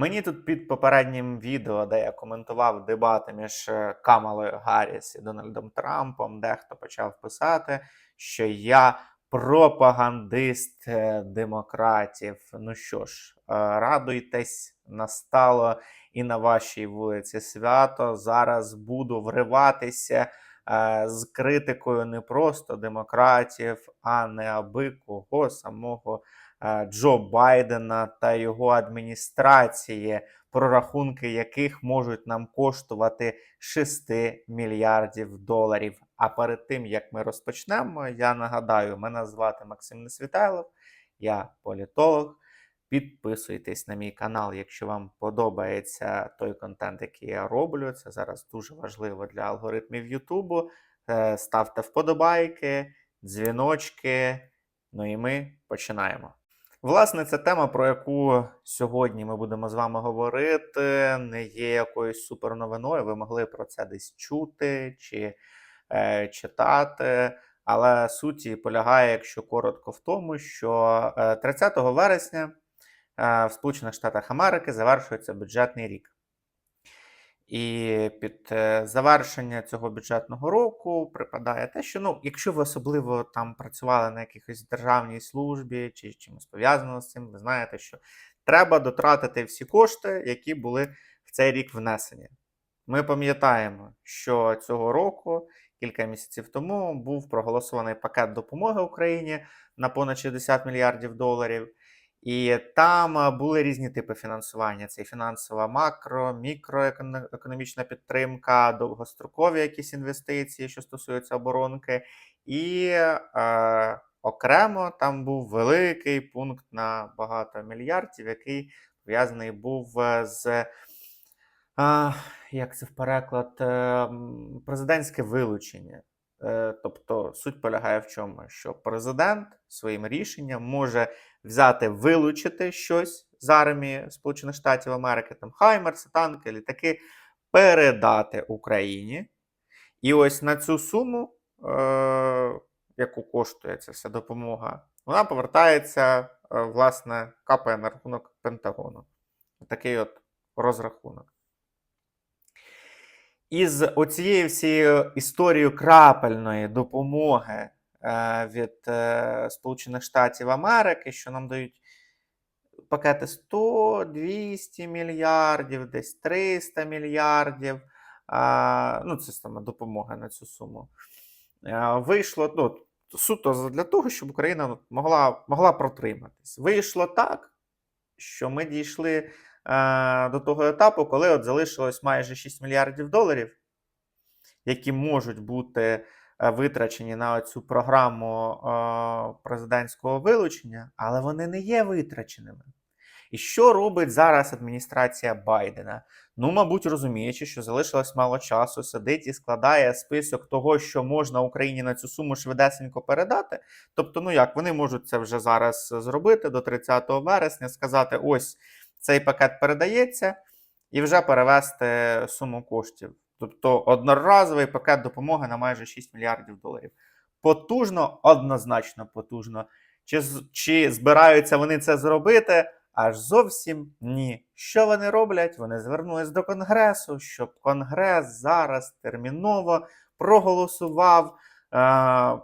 Мені тут під попереднім відео, де я коментував дебати між е, Камалою Гарріс і Дональдом Трампом, дехто почав писати, що я пропагандист е, демократів. Ну що ж, е, радуйтесь, настало і на вашій вулиці свято. Зараз буду вриватися з критикою не просто демократів, а не аби кого самого Джо Байдена та його адміністрації, прорахунки яких можуть нам коштувати 6 мільярдів доларів. А перед тим як ми розпочнемо, я нагадаю, мене звати Максим Несвітайлов, я політолог. Підписуйтесь на мій канал, якщо вам подобається той контент, який я роблю. Це зараз дуже важливо для алгоритмів Ютубу. Е, Ставте вподобайки, дзвіночки. Ну і ми починаємо. Власне, ця тема, про яку сьогодні ми будемо з вами говорити, не є якоюсь суперновиною. Ви могли про це десь чути чи е, читати. Але суті полягає, якщо коротко, в тому, що е, 30 вересня е, в Сполучених Штатах Америки завершується бюджетний рік. І під е, завершення цього бюджетного року припадає те, що ну, якщо ви особливо там працювали на якихось державній службі чи чимось пов'язано з цим, ви знаєте, що треба дотратити всі кошти, які були в цей рік внесені. Ми пам'ятаємо, що цього року, кілька місяців тому, був проголосований пакет допомоги Україні на понад 60 мільярдів доларів. І там е, були різні типи фінансування: це і фінансова макро, мікроекономічна підтримка, довгострокові якісь інвестиції, що стосуються оборонки, і е, окремо там був великий пункт на багато мільярдів, який пов'язаний був е, з. е, як це в переклад? Е, президентське вилучення. Тобто суть полягає в чому? Що президент своїм рішенням може взяти, вилучити щось з армії Сполучених Штатів Америки, там Хаймерси, танки, літаки, передати Україні. І ось на цю суму, е, яку коштує ця вся допомога, вона повертається, е, власне, капає на рахунок Пентагону. Такий от розрахунок. Із оцією всією історією крапельної допомоги від е, Сполучених Штатів Америки, що нам дають пакети 100, 200 мільярдів, десь 300 мільярдів. Ну, це саме допомога на цю суму. Вийшло ну, суто для того, щоб Україна ну, могла, могла протриматись. Вийшло так, що ми дійшли до того етапу, коли от залишилось майже 6 мільярдів доларів, які можуть бути витрачені на цю програму е, президентського вилучення, але вони не є витраченими. І що робить зараз адміністрація Байдена? Ну, мабуть, розуміючи, що залишилось мало часу, сидить і складає список того, що можна Україні на цю суму швидесенько передати. Тобто, ну як вони можуть це вже зараз зробити до 30 вересня, сказати: ось цей пакет передається, і вже перевести суму коштів. Тобто одноразовий пакет допомоги на майже 6 мільярдів доларів. Потужно, однозначно потужно. Чи, чи збираються вони це зробити? Аж зовсім ні. Що вони роблять? Вони звернулись до Конгресу, щоб Конгрес зараз терміново проголосував е,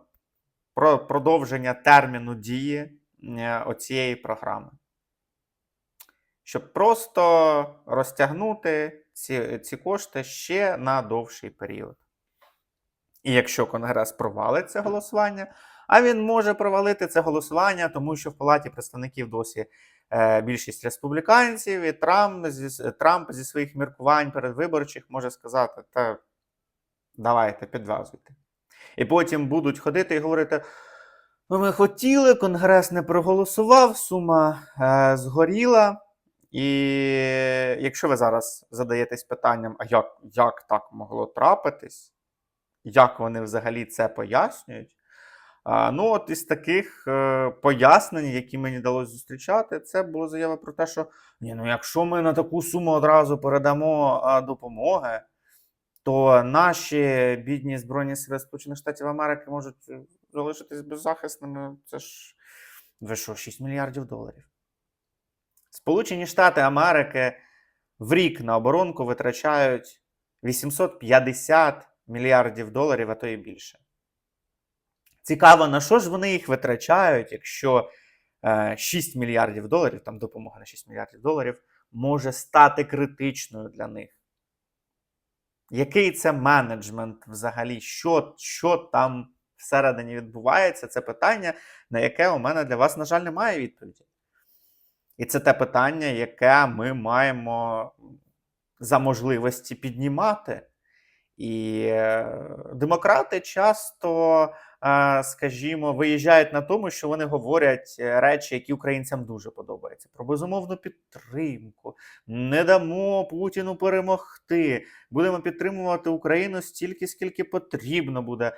про продовження терміну дії е, оцієї програми. Щоб просто розтягнути ці, ці кошти ще на довший період. І якщо Конгрес провалить це голосування, а він може провалити це голосування, тому що в Палаті представників досі е, більшість республіканців, і Трамп зі, Трамп зі своїх міркувань передвиборчих може сказати: та давайте, підв'язуйте. І потім будуть ходити і говорити: ну, ми хотіли, Конгрес не проголосував, сума е, згоріла. І якщо ви зараз задаєтесь питанням, а як, як так могло трапитись, як вони взагалі це пояснюють? Ну, от із таких е, пояснень, які мені вдалося зустрічати, це була заява про те, що ні, ну якщо ми на таку суму одразу передамо допомоги, то наші бідні Збройні Сили Сполучених Штатів Америки можуть е, залишитись беззахисними. Це ж ви що, 6 мільярдів доларів. Сполучені Штати Америки в рік на оборонку витрачають 850 мільярдів доларів, а то і більше. Цікаво, на що ж вони їх витрачають, якщо е, 6 мільярдів доларів, там допомога на 6 мільярдів доларів, може стати критичною для них. Який це менеджмент взагалі? Що, що там всередині відбувається? Це питання, на яке у мене для вас, на жаль, немає відповіді. І це те питання, яке ми маємо за можливості піднімати. І е, демократи часто, е, скажімо, виїжджають на тому, що вони говорять е, речі, які українцям дуже подобаються. Про безумовну підтримку. Не дамо Путіну перемогти. Будемо підтримувати Україну стільки, скільки потрібно буде.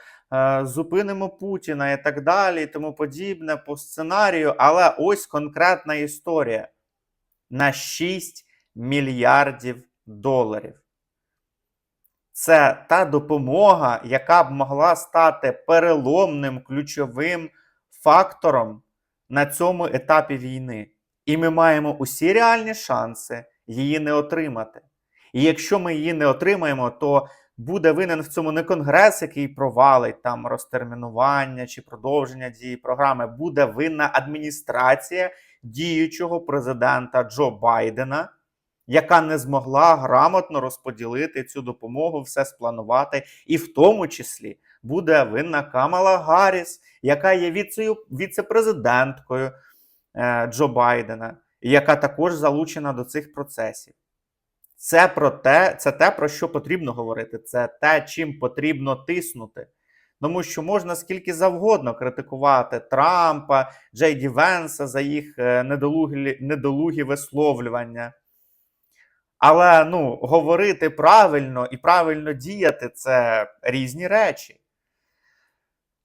Зупинимо Путіна і так далі, і тому подібне по сценарію. Але ось конкретна історія на 6 мільярдів доларів. Це та допомога, яка б могла стати переломним ключовим фактором на цьому етапі війни. І ми маємо усі реальні шанси її не отримати. І якщо ми її не отримаємо, то буде винен в цьому не конгрес, який провалить там розтермінування чи продовження дії програми, буде винна адміністрація діючого президента Джо Байдена, яка не змогла грамотно розподілити цю допомогу, все спланувати, і в тому числі буде винна Камала Гарріс, яка є віце-президенткою е, Джо Байдена, яка також залучена до цих процесів. Це про те, це те, про що потрібно говорити. Це те, чим потрібно тиснути. Тому що можна скільки завгодно критикувати Трампа, Джей Ді Венса за їх е, недолугі, недолугі висловлювання. Але ну, говорити правильно і правильно діяти це різні речі.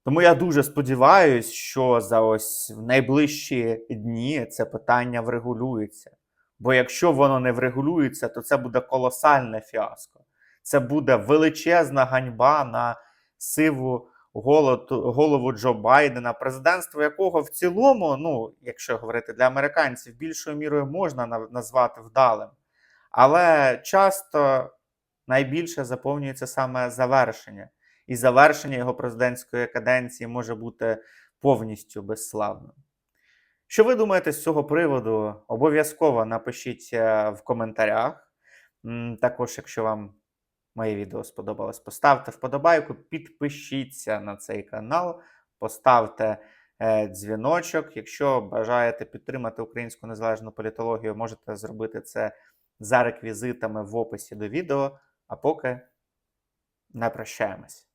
Тому я дуже сподіваюся, що за ось в найближчі дні це питання врегулюється. Бо якщо воно не врегулюється, то це буде колосальне фіаско. Це буде величезна ганьба на сиву голову Джо Байдена, президентство якого в цілому, ну, якщо говорити для американців, більшою мірою можна назвати вдалим. Але часто найбільше заповнюється саме завершення. І завершення його президентської каденції може бути повністю безславним. Що ви думаєте з цього приводу? Обов'язково напишіть е, в коментарях. Також, якщо вам моє відео сподобалось, поставте вподобайку, підпишіться на цей канал, поставте е, дзвіночок. Якщо бажаєте підтримати українську незалежну політологію, можете зробити це за реквізитами в описі до відео. А поки не прощаємось.